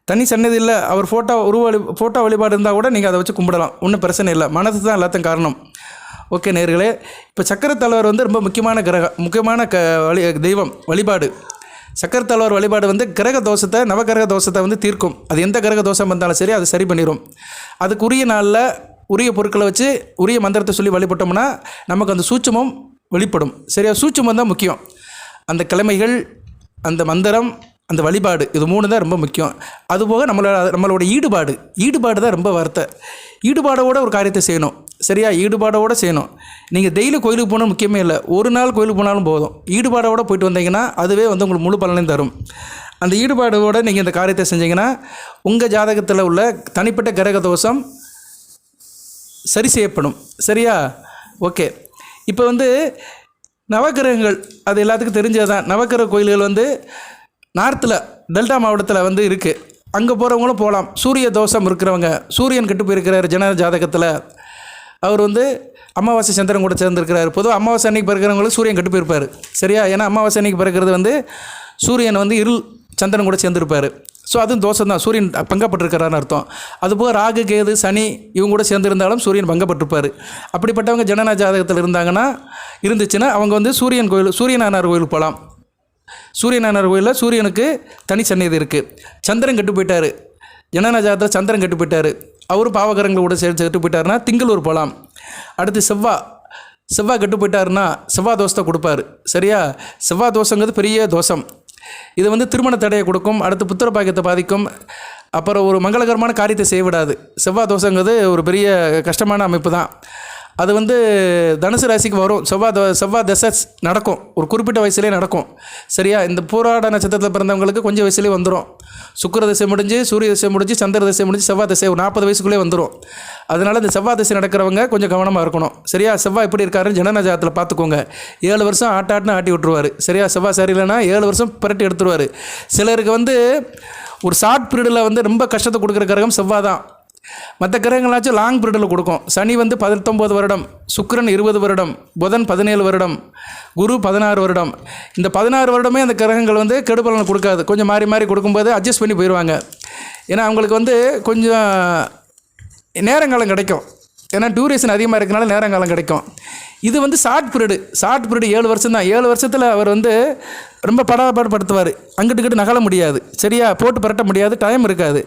தனி சன்னதி இல்லை அவர் ஃபோட்டோ உருவழி ஃபோட்டோ வழிபாடு இருந்தால் கூட நீங்கள் அதை வச்சு கும்பிடலாம். ஒன்றும் பிரச்சனை இல்லை. மனசு தான் எல்லாத்தையும் காரணம். ஓகே நேர்களே இப்போ சக்கரத்தலைவர் வந்து ரொம்ப முக்கியமான கிரகம் முக்கியமான க வழி தெய்வம் வழிபாடு. சக்கரத்தலைவர் வழிபாடு வந்து கிரக தோஷத்தை நவகிரக தோஷத்தை வந்து தீர்க்கும். அது எந்த கிரக தோஷம் வந்தாலும் சரி அது சரி பண்ணிடும் அதுக்கு உரிய நாளில் உரிய பொருட்களை வச்சு உரிய மந்திரத்தை சொல்லி வழிபட்டோம்னா நமக்கு அந்த சூட்சமும் வெளிப்படும். சரியா? சூட்சமம் தான் முக்கியம். அந்த கிழமைகள் அந்த மந்திரம் அந்த வழிபாடு இது மூணு தான் ரொம்ப முக்கியம். அதுபோக நம்மளோட நம்மளோட ஈடுபாடு. ஈடுபாடு தான் ரொம்ப வார்த்தை. ஈடுபாடோட ஒரு காரியத்தை செய்யணும். சரியா? ஈடுபாடோடு செய்யணும். நீங்கள் டெய்லி கோயிலுக்கு போகணும் முக்கியமே இல்லை. ஒரு நாள் கோயிலுக்கு போனாலும் போதும். ஈடுபாடோட போயிட்டு வந்தீங்கன்னா அதுவே வந்து உங்களுக்கு முழு பலனையும் தரும். அந்த ஈடுபாடோடு நீங்கள் இந்த காரியத்தை செஞ்சீங்கன்னா உங்கள் ஜாதகத்தில் உள்ள தனிப்பட்ட கிரக தோஷம் சரி செய்யப்படும். சரியா? ஓகே. இப்போ வந்து நவக்கிரகங்கள் அது எல்லாத்துக்கும் தெரிஞ்சது தான் நவக்கிரக கோயில்கள் வந்து நார்த்தில் டெல்டா மாவட்டத்தில் வந்து இருக்குது அங்கே போகிறவங்களும் போகலாம் சூரிய தோஷம் இருக்கிறவங்க சூரியன் கெட்டு போயிருக்கிறார் ஜன ஜாதகத்தில். அவர் வந்து அமாவாசை சந்திரன் கூட சேர்ந்துருக்கிறார். பொதுவாக அமாவாசை அன்னைக்கு பிறக்கிறவங்களும் சூரியன் கெட்டு போயிருப்பார். சரியா? ஏன்னா அமாவாசை அன்னைக்கு பிறக்கிறது வந்து சூரியன் வந்து இருள் சந்திரன் கூட சேர்ந்துருப்பார். ஸோ அதுவும் தோஷம் தான் சூரியன் பங்கப்பட்டிருக்கிறான்னு அர்த்தம். அதுபோக ராகு கேது சனி இவங்க கூட சேர்ந்துருந்தாலும் சூரியன் பங்கப்பட்டிருப்பார். அப்படிப்பட்டவங்க ஜனன ஜாதகத்தில் இருந்தாங்கன்னா இருந்துச்சுன்னா அவங்க வந்து சூரியன் கோயில் சூரியநாராயணர் கோயிலுக்கு போகலாம். சூரியநாராயணர் கோயிலில் சூரியனுக்கு தனி சன்னிதி இருக்குது சந்திரன் கெட்டு போயிட்டார். ஜனன ஜாதகத்தில் சந்திரன் கெட்டு போயிட்டார். அவரும் பாவகரங்கள் கூட சேர்த்து கெட்டு போயிட்டாருன்னா திங்களூர் போகலாம். அடுத்து செவ்வாய் செவ்வாய் கெட்டு போயிட்டாருன்னா செவ்வாய் தோஷத்தை கொடுப்பாரு. சரியா? செவ்வாய் தோஷங்கிறது பெரிய தோஷம். இது வந்து திருமண தடையை கொடுக்கும் அடுத்து புத்திர பாக்கியத்தை பாதிக்கும் அப்புறம் ஒரு மங்களகரமான காரியத்தை செய்ய விடாது. செவ்வாய் தோசைங்கிறது ஒரு பெரிய கஷ்டமான அமைப்பு தான். அது வந்து தனுசு ராசிக்கு வரும். செவ்வாய் தோ செவ்வாய் தசை நடக்கும். ஒரு குறிப்பிட்ட வயசுலேயே நடக்கும். சரியா? இந்த போராட நட்சத்திரத்தில் பிறந்தவங்களுக்கு கொஞ்சம் வயசுலேயே வந்துடும் சுக்கர தசை முடிஞ்சு சூரிய தசை முடிஞ்சு சந்திர தசை முடிஞ்சு செவ்வாய் தசை ஒரு நாற்பது வயசுக்குள்ளே வந்துடும் அதனால் இந்த செவ்வாய் தசை நடக்கிறவங்க கொஞ்சம் கவனமாக இருக்கணும். சரியா? செவ்வாய் எப்படி இருக்காருன்னு ஜனநாஜகத்தில் பார்த்துக்கோங்க. ஏழு வருஷம் ஆட்டாட்டுன்னு ஆட்டி விட்டுருவார். சரியா? செவ்வாய் சரியில்லைன்னா ஏழு வருஷம் புரட்டி எடுத்துருவார். சிலருக்கு வந்து ஒரு ஷார்ட் பீரியடில் வந்து ரொம்ப கஷ்டத்தை கொடுக்குற கிரகம் செவ்வாய் தான். மற்ற கிரகங்களாச்சும் லாங் பீரியடில் கொடுக்கும். சனி வந்து பத்தொம்போது வருடம் சுக்கரன் இருபது வருடம் புதன் பதினேழு வருடம் குரு பதினாறு வருடம். இந்த பதினாறு வருடமே அந்த கிரகங்கள் வந்து கெடுபலன் கொடுக்காது. கொஞ்சம் மாறி மாறி கொடுக்கும்போது அட்ஜஸ்ட் பண்ணி போயிடுவாங்க ஏன்னா அவங்களுக்கு வந்து கொஞ்சம் நேரங்காலம் கிடைக்கும். ஏன்னா டூரேஷன் அதிகமாக இருக்கனால நேரங்காலம் கிடைக்கும். இது வந்து ஷார்ட் பீரியடு. ஷார்ட் பீரியடு ஏழு வருஷம் தான். ஏழு வருஷத்தில் அவர் வந்து ரொம்ப படாபாடுபடுத்துவார் அங்கிட்டு இங்கிட்டு நகல முடியாது. சரியா? போட்டு பரட்ட முடியாது. டைம் இருக்காது.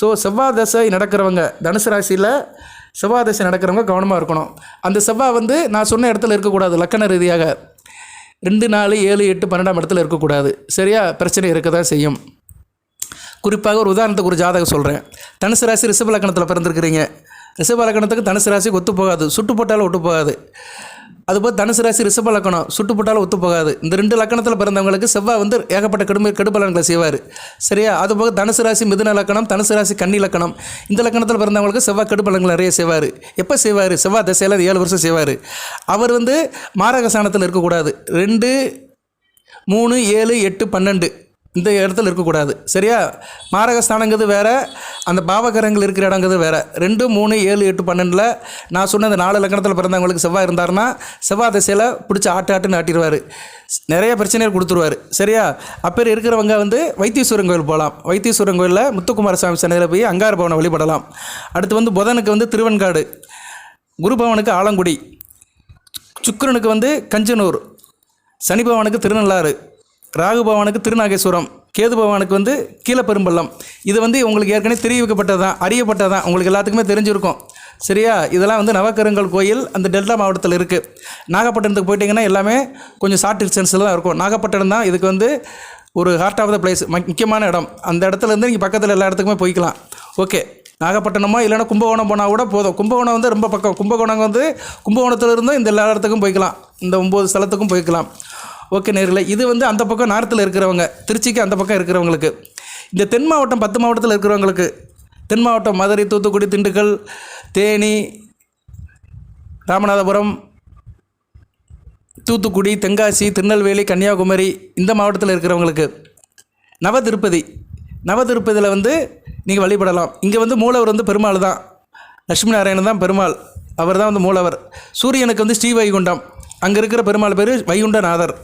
ஸோ செவ்வாய் தசை நடக்கிறவங்க தனுசு ராசியில் செவ்வாய் தசை நடக்கிறவங்க கவனமாக இருக்கணும். அந்த செவ்வாய் வந்து நான் சொன்ன இடத்துல இருக்கக்கூடாது. லக்கண ரீதியாக. ரெண்டு நாலு ஏழு எட்டு பன்னெண்டாம் இடத்துல இருக்கக்கூடாது. சரியா? பிரச்சனை இருக்க தான் செய்யும். குறிப்பாக ஒரு உதாரணத்துக்கு ஒரு ஜாதகம் சொல்கிறேன் தனுசு ராசி ரிஷப லக்கணத்தில் பிறந்திருக்கிறீங்க. ரிஷபலக்கணத்துக்கு தனுசு ராசிக்கு ஒத்து போகாது. சுட்டு போட்டாலும் ஒட்டு போகாது. அதுபோல் தனுசு ராசி ரிஷப லக்கணம் சுட்டு போட்டாலும் ஒத்து போகாது. இந்த ரெண்டு லக்கணத்தில் பிறந்தவங்களுக்கு செவ்வாய் வந்து ஏகப்பட்ட கெடுமை கெடுபலன்களை செய்வார். சரியா? அதுபோக தனுசு ராசி மிதுன லக்கணம் தனுசு ராசி கன்னி லக்கணம் இந்த லக்கணத்தில் பிறந்தவங்களுக்கு செவ்வாய் கெடுபலன்கள் நிறைய செய்வார். எப்போ செய்வார்? செவ்வாய் தசையில் ஏழு வருஷம் செய்வார். அவர் வந்து மாரகசானத்தில் இருக்கக்கூடாது. ரெண்டு மூணு ஏழு எட்டு பன்னெண்டு. இந்த இடத்துல இருக்கக்கூடாது. சரியா? மாரகஸ்தானங்கிறது வேறு அந்த பாவகரங்கள் இருக்கிற இடங்கிறது வேறு. ரெண்டு மூணு ஏழு எட்டு பன்னெண்டில் நான் சொன்ன அந்த நாலு லக்கணத்தில் பிறந்தவங்களுக்கு செவ்வாய் இருந்தாருன்னா செவ்வாய் திசையில் பிடிச்சி ஆட்டு ஆட்டுன்னு ஆட்டிடுவார். நிறைய பிரச்சனைகள் கொடுத்துருவார். சரியா? அப்பேர் இருக்கிறவங்க வந்து வைத்தீஸ்வரன் கோயில் போகலாம். வைத்தீஸ்வரன் கோயிலில் முத்துக்குமார சுவாமி சன்னதியில் போய் அங்கார பவனை வழிபடலாம். அடுத்து வந்து புதனுக்கு வந்து திருவெண்காடு. குரு பவனுக்கு ஆலங்குடி. சுக்கிரனுக்கு வந்து கஞ்சனூர். சனிபவனுக்கு திருநள்ளாறு. ராகு பகவானுக்கு திருநாகேஸ்வரம் கேது பகவானுக்கு வந்து கீழப்பெரும்பள்ளம். இது வந்து உங்களுக்கு ஏற்கனவே தெரிவிக்கப்பட்டது தான் அறியப்பட்டது தான் உங்களுக்கு எல்லாத்துக்குமே தெரிஞ்சிருக்கும். சரியா? இதெல்லாம் வந்து நவக்கருங்கல் கோயில் அந்த டெல்டா மாவட்டத்தில் இருக்குது நாகப்பட்டினத்துக்கு போயிட்டிங்கன்னா எல்லாமே கொஞ்சம் ஷார்ட் டிஸ்டன்ஸில் தான் இருக்கும். நாகப்பட்டினம் தான் இதுக்கு வந்து ஒரு ஹார்ட் ஆஃப் த பிளேஸ் முக்கியமான இடம். அந்த இடத்துலேருந்து நீங்கள் பக்கத்தில் எல்லா இடத்துக்குமே போய்க்கலாம். ஓகே நாகப்பட்டினமோ இல்லைன்னா கும்பகோணம் போனால் கூட போதும். கும்பகோணம் வந்து ரொம்ப பக்கம். கும்பகோணம் வந்து கும்பகோணத்தில் இருந்தும் இந்த எல்லா இடத்துக்கும் போய்க்கலாம். இந்த ஒம்பது ஸ்தலத்துக்கும் போய்க்கலாம். ஓகே நேரில். இது வந்து அந்த பக்கம் நார்த்தில் இருக்கிறவங்க திருச்சிக்கு அந்த பக்கம் இருக்கிறவங்களுக்கு. இந்த தென் மாவட்டம் பத்து மாவட்டத்தில் இருக்கிறவங்களுக்கு. தென் மாவட்டம் மதுரை தூத்துக்குடி திண்டுக்கல் தேனி ராமநாதபுரம் தூத்துக்குடி தென்காசி திருநெல்வேலி கன்னியாகுமரி இந்த மாவட்டத்தில் இருக்கிறவங்களுக்கு. நவ திருப்பதி. நவ திருப்பதியில் வந்து நீங்கள் வழிபடலாம். இங்கே வந்து மூலவர் வந்து பெருமாள் தான். லட்சுமி நாராயணன் தான் பெருமாள். அவர் தான் வந்து மூலவர். சூரியனுக்கு வந்து ஸ்ரீ வைகுண்டம். அங்கே இருக்கிற பெருமாள் பேர் வைகுண்டநாதர்.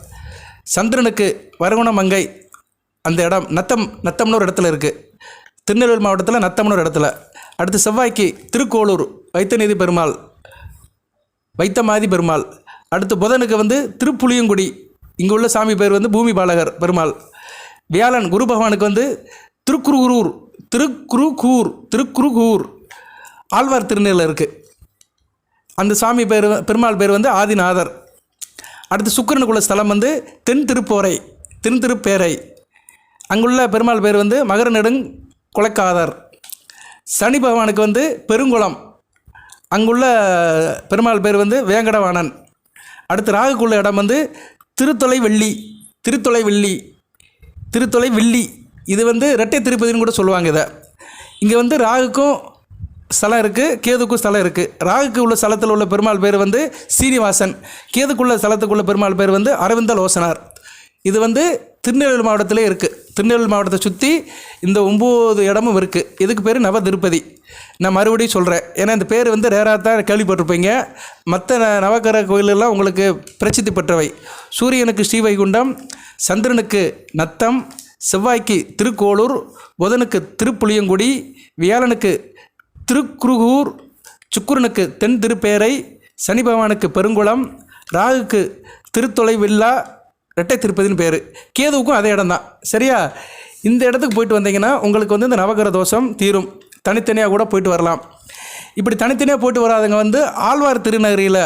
சந்திரனுக்கு வரகுண மங்கை அந்த இடம் நத்தம் நத்தம்னு ஒரு இடத்துல இருக்குது திருநெல்வேலி மாவட்டத்தில் நத்தம்னு ஒரு இடத்துல. அடுத்து செவ்வாய்க்கு திருக்கோளூர் வைத்தநீதி பெருமாள் வைத்தமாதி பெருமாள். அடுத்து புதனுக்கு வந்து திருப்புளியங்குடி இங்கே உள்ள சாமி பேர் வந்து பூமி பாலகர் பெருமாள். வியாழன் குரு பகவானுக்கு வந்து திருக்குருகூர் திருக்குருகூர் திருக்குருகூர். ஆழ்வார் திருநெல்ல இருக்குது அந்த சாமி பேர் பெருமாள் பேர் வந்து ஆதிநாதர். அடுத்து சுக்கிரனுக்குள்ள ஸ்தலம் வந்து தென் திருப்போரை தென் திருப்பேரை. அங்குள்ள பெருமாள் பேர் வந்து மகர நெடுங் கொலைக்காதர். சனி பகவானுக்கு வந்து பெருங்குளம். அங்குள்ள பெருமாள் பேர் வந்து வேங்கடவாணன். அடுத்து ராகுக்குள்ள இடம் வந்து திருத்தொலை வெள்ளி திருத்தொலை வெள்ளி திருத்தொலை வெள்ளி இது வந்து ரெட்டை திருப்பதின்னு கூட சொல்லுவாங்க இதை. இங்கே வந்து ராகுக்கும் ஸ்தலம் இருக்குது கேதுக்கும் ஸ்தலம் இருக்குது ராகுக்கு உள்ள ஸ்தலத்தில் உள்ள பெருமாள் பேர் வந்து சீனிவாசன். கேதுக்குள்ள ஸ்தலத்துக்குள்ள பெருமாள் பேர் வந்து அரவிந்த லோசனார் இது வந்து திருநெல்வேலி மாவட்டத்திலே இருக்குது திருநெல்வேலி மாவட்டத்தை சுற்றி இந்த ஒம்பது இடமும் இருக்குது இதுக்கு பேர் நவ திருப்பதி. நான் மறுபடியும் சொல்கிறேன் ஏன்னா இந்த பேர் வந்து ரேராக தான் கேள்விப்பட்டிருப்பீங்க. மற்ற ந- நவக்கிரக கோயிலெல்லாம் உங்களுக்கு பிரசித்தி பெற்றவை. சூரியனுக்கு ஸ்ரீவைகுண்டம் சந்திரனுக்கு நத்தம் செவ்வாய்க்கு திருக்கோளூர் புதனுக்கு திருப்புளியங்குடி வியாழனுக்கு திருக்குருகூர் சுக்குருனுக்கு தென் திருப்பேரை சனி பகவானுக்கு பெருங்குளம் ராகுக்கு திருத்தொலைவில்லா ரெட்டை திருப்பதின்னு பேர். கேதுவுக்கும் அதே இடம் தான். சரியா? இந்த இடத்துக்கு போயிட்டு வந்தீங்கன்னா உங்களுக்கு வந்து இந்த நவகிரக தோஷம் தீரும். தனித்தனியாக கூட போயிட்டு வரலாம். இப்படி தனித்தனியாக போயிட்டு வராதவங்க வந்து ஆழ்வார் திருநகரியில்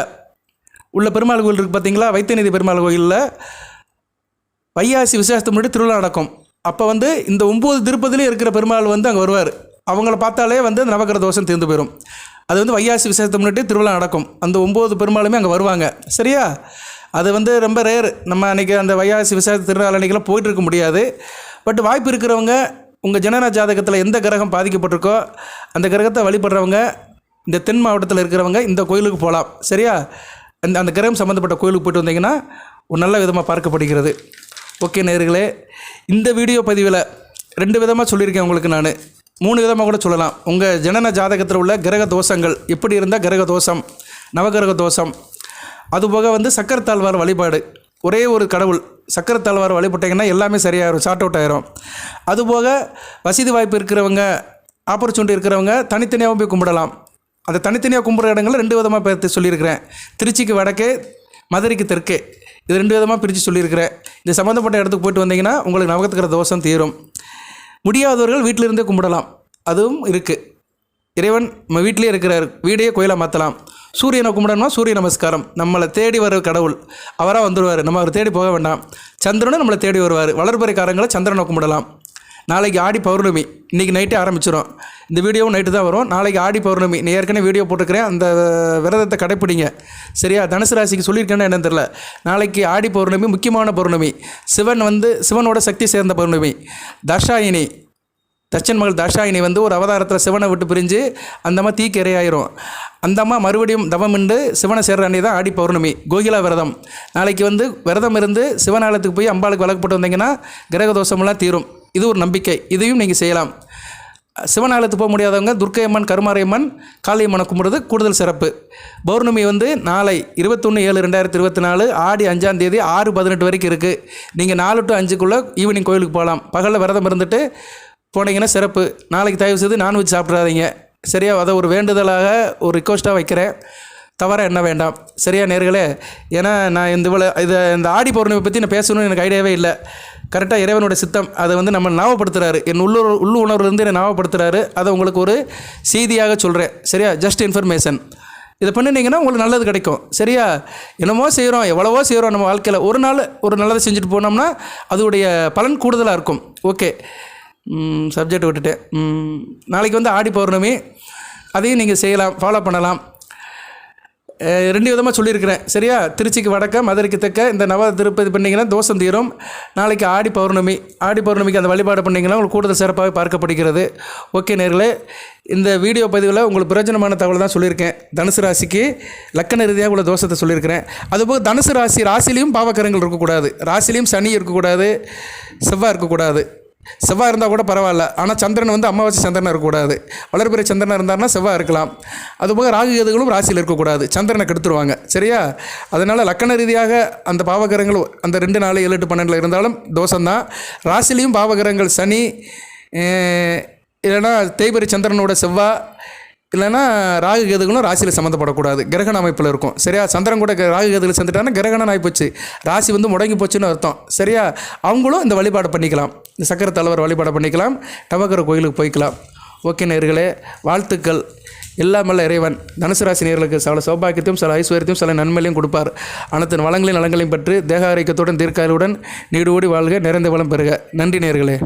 உள்ள பெருமாள் கோயில் இருக்குது பார்த்தீங்களா வைத்தியநிதி பெருமாள் கோயிலில் வையாசி விசேஷத்துக்கு முன்னாடி திருவிழா நடக்கும். அப்போ வந்து இந்த ஒம்பது திருப்பதிலையும் இருக்கிற பெருமாள் வந்து அங்கே வருவார். அவங்கள பார்த்தாலே வந்து அந்த நவகிரக தோஷம் தீர்ந்து போயிடும் அது வந்து வையாசி விசேஷத்தை முன்னாடி திருவிழா நடக்கும். அந்த ஒம்பது பெருமாளுமே அங்கே வருவாங்க. சரியா? அது வந்து ரொம்ப ரேர் நம்ம அன்றைக்கி அந்த வையாசி விசேஷ திருநாள் அன்றைக்கெலாம் போயிட்டு இருக்க முடியாது. பட் வாய்ப்பு இருக்கிறவங்க உங்கள் ஜனன ஜாதகத்தில் எந்த கிரகம் பாதிக்கப்பட்டிருக்கோ அந்த கிரகத்தை வழிபடுறவங்க இந்த தென் மாவட்டத்தில் இருக்கிறவங்க இந்த கோயிலுக்கு போகலாம் சரியா? அந்த அந்த கிரகம் சம்மந்தப்பட்ட கோயிலுக்கு போயிட்டு வந்தீங்கன்னா ஒரு நல்ல விதமாக பார்க்கப்படுகிறது. ஓகே நேர்களே இந்த வீடியோ பதிவில் ரெண்டு விதமாக சொல்லியிருக்கேன் உங்களுக்கு நான். மூணு விதமாக கூட சொல்லலாம். உங்கள் ஜனன ஜாதகத்தில் உள்ள கிரக தோஷங்கள் எப்படி இருந்தால் கிரக தோஷம் நவகிரக தோஷம் அதுபோக வந்து சக்கரத்தாழ்வார் வழிபாடு. ஒரே ஒரு கடவுள் சக்கரத்தாழ்வார் வழிபட்டீங்கன்னா எல்லாமே சரியாயிரும் ஷார்ட் அவுட் ஆயிரும். அதுபோக வசதி வாய்ப்பு இருக்கிறவங்க ஆப்பர்ச்சுனிட்டி இருக்கிறவங்க தனித்தனியாகவும் போய் கும்பிடலாம். அந்த தனித்தனியாக கும்பிட்ற இடங்களில் ரெண்டு விதமாக பேர்த்து சொல்லியிருக்கிறேன். திருச்சிக்கு வடக்கே மதுரைக்கு தெற்கே. இது ரெண்டு விதமாக பிரித்து சொல்லியிருக்கிறேன். இது சம்மந்தப்பட்ட இடத்துக்கு போயிட்டு வந்தீங்கன்னா உங்களுக்கு நவகத்துக்கிற தோஷம் தீரும். முடியாதவர்கள் வீட்டிலிருந்தே கும்பிடலாம். அதுவும் இருக்குது இறைவன் நம்ம வீட்டிலே இருக்கிறார். வீடையே கோயிலாக மாற்றலாம் சூரியனை கும்பிடணும்னா சூரிய நமஸ்காரம். நம்மளை தேடி வர கடவுள் அவராக வந்துடுவார் நம்ம அவர் தேடி போக வேண்டாம். சந்திரனும் நம்மளை தேடி வருவார். வளர்பறைக்காரங்களை சந்திரனை கும்பிடலாம். நாளைக்கு ஆடி பௌர்ணமி. இன்றைக்கி நைட்டே ஆரம்பிச்சிடும் இந்த வீடியோவும் நைட்டு தான் வரும். நாளைக்கு ஆடி பௌர்ணமி. நீ ஏற்கனவே வீடியோ போட்டுக்கிறேன் அந்த விரதத்தை கடைப்பிடிங்க. சரியா? தனுசு ராசிக்கு சொல்லியிருக்கேன்னு என்னன்னு தெரில நாளைக்கு ஆடி பௌர்ணமி முக்கியமான பௌர்ணமி. சிவன் வந்து சிவனோட சக்தி சேர்ந்த பௌர்ணமி. தர்ஷாயினி தச்சன் மகள் தாஷாயினி வந்து ஒரு அவதாரத்தில் சிவனை விட்டு பிரிஞ்சு அந்த அம்மா தீக்கு அந்த அம்மா மறுபடியும் தவமிண்டு சிவனை சேர்ற அன்னை தான் ஆடி பௌர்ணமி. கோகிலா விரதம். நாளைக்கு வந்து விரதம் இருந்து சிவனாலயத்துக்கு போய் அம்பாளுக்கு விளக்கு போட்டு வந்தீங்கன்னா கிரக தோஷமெல்லாம் தீரும். இது ஒரு நம்பிக்கை. இதையும் நீங்கள் செய்யலாம். சிவனாலயத்துக்கு போக முடியாதவங்க துர்க்கையம்மன் கருமாரியம்மன் காளியம்மனை கும்பிடுறது கூடுதல் சிறப்பு. பௌர்ணமி வந்து நாளை இருபத்தொன்று ஏழு ரெண்டாயிரத்தி இருபத்தி நாலு ஆடி அஞ்சாம் தேதி ஆறு பதினெட்டு வரைக்கும் இருக்குது நீங்கள் நாலு டு அஞ்சுக்குள்ளே ஈவினிங் கோயிலுக்கு போகலாம். பகலில் விரதம் இருந்துட்டு போனீங்கன்னா சிறப்பு. நாளைக்கு தயவு செய்து நான்வெஜ் சாப்பிட்றாதீங்க சரியா? அதை ஒரு வேண்டுதலாக ஒரு ரிக்வஸ்ட்டாக வைக்கிறேன். தவற என்ன வேண்டாம். சரியா நேர்களே? ஏன்னா நான் இந்த இவ்வளோ இதை இந்த ஆடி பௌர்ணமி பற்றி நான் பேசணும்னு எனக்கு ஐடியாவே இல்லை. கரெக்டாக இறைவனோட சித்தம் அதை வந்து நம்ம ஞாபகப்படுத்துகிறாரு என் உள்ளூர் உள்ளு உணர்வுலேருந்து என்னை ஞாபகப்படுத்துகிறாரு அதை உங்களுக்கு ஒரு செய்தியாக சொல்கிறேன் சரியா? ஜஸ்ட் இன்ஃபர்மேஷன் இதை பண்ணினீங்கன்னா உங்களுக்கு நல்லது கிடைக்கும். சரியா? என்னமோ செய்கிறோம் எவ்வளவோ செய்கிறோம் நம்ம வாழ்க்கையில். ஒரு நாள் ஒரு நல்லதை செஞ்சுட்டு போனோம்னா அதோடைய பலன் கூடுதலாக இருக்கும். ஓகே. சப்ஜெக்ட் விட்டுட்டேன். நாளைக்கு வந்து ஆடி பௌர்ணமி. அதையும் நீங்கள் செய்யலாம் ஃபாலோ பண்ணலாம். ரெண்டு விதமாக சொல்லியிருக்கிறேன். சரியா? திருச்சிக்கு வடக்க மதுரைக்கு தெற்க. இந்த நவ திருப்பதி பண்ணிங்கன்னா தோஷம் தீரும். நாளைக்கு ஆடி பௌர்ணமி. ஆடி பௌர்ணமிக்கு அந்த வழிபாடு பண்ணிங்கன்னா உங்களுக்கு கூடுதல் சிறப்பாக பார்க்கப்படுகிறது. ஓகே நேர்களே இந்த வீடியோ பதிவில் உங்களுக்கு பிரயோஜனமான தகவல் தான் சொல்லியிருக்கேன். தனுசு ராசிக்கு லக்கண ரீதியாக உள்ள தோஷத்தை சொல்லியிருக்கிறேன். அதுபோக தனுசு ராசி ராசிலையும் பாவக்கரங்கள் இருக்கக்கூடாது. ராசிலையும் சனி இருக்கக்கூடாது செவ்வாய் இருக்கக்கூடாது. செவ்வாய் இருந்தால் கூட பரவாயில்ல. ஆனால் சந்திரன் வந்து அமாவாசை சந்திரனாக இருக்கக்கூடாது. வளர்பிறை சந்திரனாக இருந்தாருன்னா செவ்வாய் இருக்கலாம். அதுபோக ராகு கேதுகளும் ராசியில் இருக்கக்கூடாது. சந்திரனை கெடுத்துருவாங்க. சரியா? அதனால் லக்கண ரீதியாக அந்த பாவகரங்கள் அந்த ரெண்டு நாலு ஏழு எட்டு பன்னெண்டில் இருந்தாலும் தோஷம்தான். ராசிலையும் பாவகிரகங்கள் சனி இல்லைன்னா தேய்பிரி சந்திரனோட செவ்வாய் இல்லைன்னா ராகு கேதுகளும் ராசியில் சம்மந்தப்படக்கூடாது. கிரகண அமைப்பில் இருக்கும். சரியா? சந்திரன் கூட ராகு கேதுகள் சேர்ந்துட்டாங்கன்னா கிரகணம் ஆகிப்போச்சு ராசி வந்து முடங்கி போச்சுன்னு அர்த்தம். சரியா? அவங்களும் இந்த வழிபாடு பண்ணிக்கலாம். இந்த சக்கர தலைவர் வழிபாடு பண்ணிக்கலாம். நவகர கோயிலுக்கு போய்க்கலாம். ஓகே நேர்களே வாழ்த்துக்கள். எல்லாமல்ல இறைவன். தனுசு ராசி நேர்களுக்கு சில சௌபாக்கியத்தையும் சில ஐஸ்வர்யத்தையும் சில நன்மையிலையும் கொடுப்பார். அனைத்து வளங்களையும் நலங்களையும் பெற்று தேக ஆரோக்கியத்துடன் தீர்க்காயுடன் நீடு ஓடி வாழ்க நிறைந்த வளம் பெறுக. நன்றி நேர்களே.